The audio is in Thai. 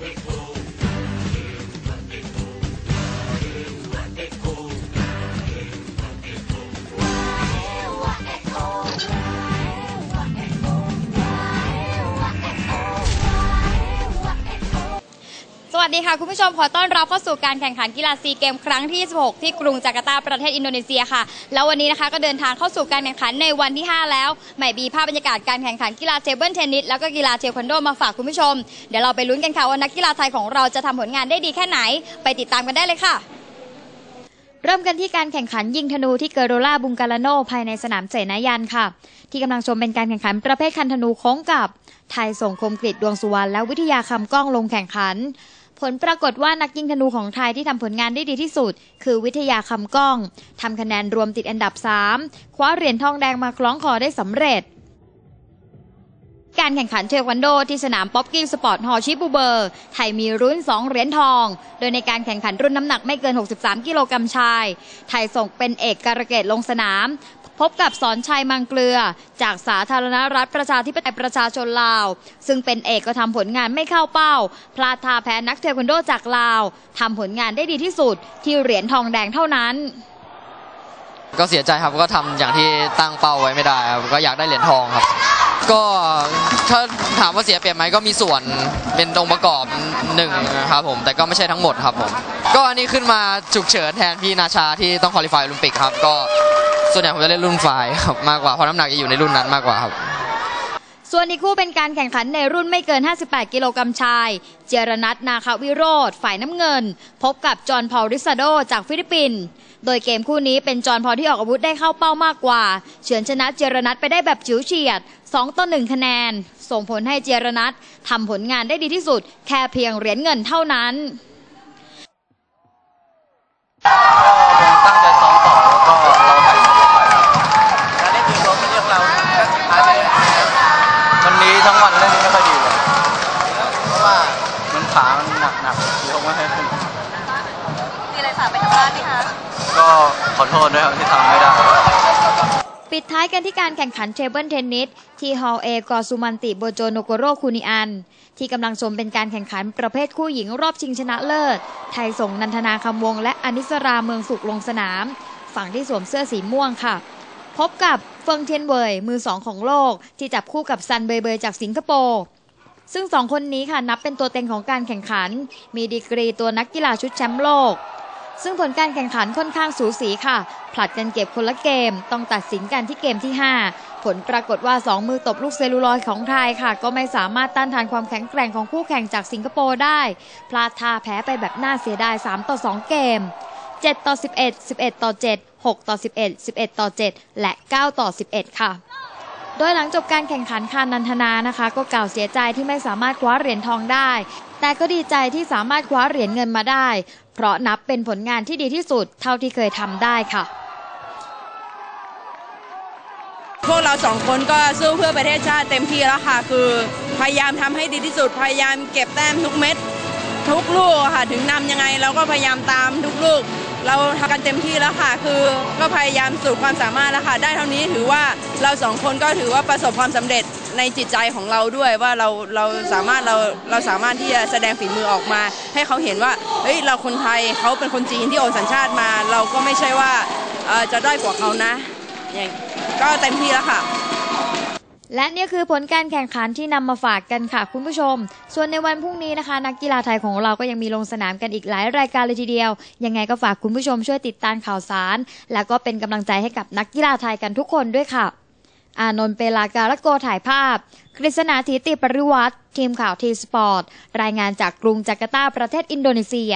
ส สดีค่ะ คุณผู้ชมขอต้อนรับเข้าสู่การแข่งขันกีฬาซีเกมครั้งที่ 16 ที่กรุงจาการ์ตาประเทศอินโดนีเซียค่ะ แล้ววันนี้นะคะก็เดินทางเข้าสู่การแข่งขันในวันที่ 5 แล้วใหม่บีภาพบรรยากาศการแข่งขันกีฬาเทเบิลเทนนิสแล้วก็กีฬาเทควันโดมาฝากคุณผู้ชม เดี๋ยวเราไปลุ้นกันค่ะว่านักกีฬาไทยของเราจะทำผลงานได้ดีแค่ไหน ไปติดตามกันได้เลยค่ะเริ่มกันที่การแข่งขันยิงธนูที่เกโรล่าบุงการาโนภายในสนามเสนายันค่ะ ที่กำลังชมเป็นการแข่งขันประเภทคันธนูโค้งกับ ไทยส่งคมกริดดวงสุวรรณและวิทยาคำก้องลงแข่งขัน ผลปรากฏว่านักยิงธนูของไทยที่ทำผลงานได้ดีที่สุด คือวิทยาคำก้องทำคะแนนรวมติดอันดับ 3 คว้าเหรียญทองแดงมาคล้องคอได้สำเร็จ การแข่งขันเทควันโดที่สนามป๊อปกิ้งสปอร์ตฮอร์ชิบูเบอร์ ไทยมีรุ่น 2 เหรียญทอง โดยในการแข่งขันรุ่นน้ำหนักไม่เกิน 63 กิโลกรัมชาย ไทยส่งเป็นเอกการเกตลงสนาม พบกับสอนชัยมังเกลือ จากสาธารณรัฐประชาธิปไตยประชาชนลาว ซึ่งเป็นเอกก็ทำผลงานไม่เข้าเป้า พลาดท่าแพ้นักเทควันโดจากลาวทำผลงานได้ดีที่สุดที่เหรียญทองแดงเท่านั้น ก็เสียใจครับก็ทำอย่างที่ตั้งเป้าไว้ไม่ได้ครับก็อยากได้เหรียญทองครับ ก็ถ้าถามว่าเสียเปรียบไหมก็มีส่วนเป็นองค์ประกอบหนึ่งนะครับผมแต่ก็ไม่ใช่ทั้งหมดครับผมก็อันนี้ขึ้นมาฉุกเฉินแทนพี่นาชาที่ต้องคอลิฟายโอลิมปิกครับก็ ส่วนใหญ่ผมจะเล่นรุ่นฝ่ายครับมากกว่าเพราะน้ำหนักจะอยู่ในรุ่นนั้นมากกว่าครับ ส่วนอีกคู่เป็นการแข่งขันในรุ่นไม่เกิน 58 กิโลกรัมชาย เจรนัทนาคาวิโรธฝ่ายน้ำเงิน พบกับจอห์นพอลริซาโดจากฟิลิปปินส์โดยเกมคู่นี้เป็นจอห์นพอลที่ออกอาวุธได้เข้าเป้ามากกว่า เฉือนชนะเจรนัทไปได้แบบจิ๋วเฉียด 2 ต่อ 1 คะแนน ส่งผลให้เจรนัททำผลงานได้ดีที่สุด แค่เพียงเหรียญเงินเท่านั้นตั้งใจซ้อม ทั้งวันเล่นไม่ค่อยดีเลย เพราะว่ามันขามันหนักหนักยกไม่ให้ขึ้น มีอะไรฝากไปกับบ้านไหมคะ ก็ขอโทษด้วยครับที่ทำไม่ได้ ปิดท้ายกันที่การแข่งขันเทเบิลเทนนิสที่ฮอลเอกอซูมันติโบโจโนโกโรคูนิอัน ที่กำลังชมเป็นการแข่งขันประเภทคู่หญิงรอบชิงชนะเลิศ ไทยส่งนันทนาคำวง และอนิสราเมืองสุขลงสนาม ฝั่งที่สวมเสื้อสีม่วงค่ะ พบกับเฟิงเทียนเวยมือสองของโลก ที่จับคู่กับซันเบย์เบย์จากสิงคโปร์ซึ่งสองคนนี้ค่ะนับเป็นตัวเต็งของการแข่งขัน มีดีกรีตัวนักกีฬาชุดแชมป์โลก ซึ่งผลการแข่งขันค่อนข้างสูสีค่ะ ผลัดกันเก็บคนละเกม ต้องตัดสินกันที่เกมที่ 5 ผลปรากฏว่า 2 มือตบลูกเซลูลอยของไทยค่ะ ก็ไม่สามารถต้านทานความแข็งแกร่งของคู่แข่งจากสิงคโปร์ได้ พลาดท่าแพ้ไปแบบน่าเสียดาย 3 ต่อ 2 เกม 7 ต่อ 11 11 ต่อ 7 6 ต่อ 11 11 ต่อ 7 และ 9 ต่อ 11 ค่ะ โดยหลังจบการแข่งขันคานันทนานะคะ ก็กล่าวเสียใจที่ไม่สามารถคว้าเหรียญทองได้ แต่ก็ดีใจที่สามารถคว้าเหรียญเงินมาได้ เพราะนับเป็นผลงานที่ดีที่สุดเท่าที่เคยทำได้ค่ะพวกเราสองคนก็สู้เพื่อประเทศชาติเต็มที่แล้วค่ะ คือพยายามทำให้ดีที่สุด พยายามเก็บแต้มทุกเม็ด ทุกลูกค่ะ ถึงนำยังไงเราก็พยายามตามทุกลูก เราทำกันเต็มที่แล้วค่ะ คือก็พยายามสุดความสามารถแล้วค่ะ ได้เท่านี้ถือว่าเราสองคนก็ถือว่าประสบความสำเร็จในจิตใจของเราด้วยว่าเราเราสามารถเราเราสามารถที่จะแสดงฝีมือออกมา ให้เขาเห็นว่าเฮ้ยเราคนไทยเขาเป็นคนจีนที่โอนสัญชาติมา เราก็ไม่ใช่ว่าจะด้อยกว่าเขานะอย่างก็เต็มที่แล้วค่ะ และนี่คือผลการแข่งขันที่นำมาฝากกันค่ะคุณผู้ชม ส่วนในวันพรุ่งนี้นะคะ นักกีฬาไทยของเราก็ยังมีลงสนามกันอีกหลายรายการเลยทีเดียว ยังไงก็ฝากคุณผู้ชมช่วยติดตามข่าวสาร และก็เป็นกำลังใจให้กับนักกีฬาไทยกันทุกคนด้วยค่ะ อานนท์เปลาการะโกถ่ายภาพ กฤษณาธิติปริวัติทีมข่าวทีสปอร์ต รายงานจากกรุงจาการ์ตาประเทศอินโดนีเซีย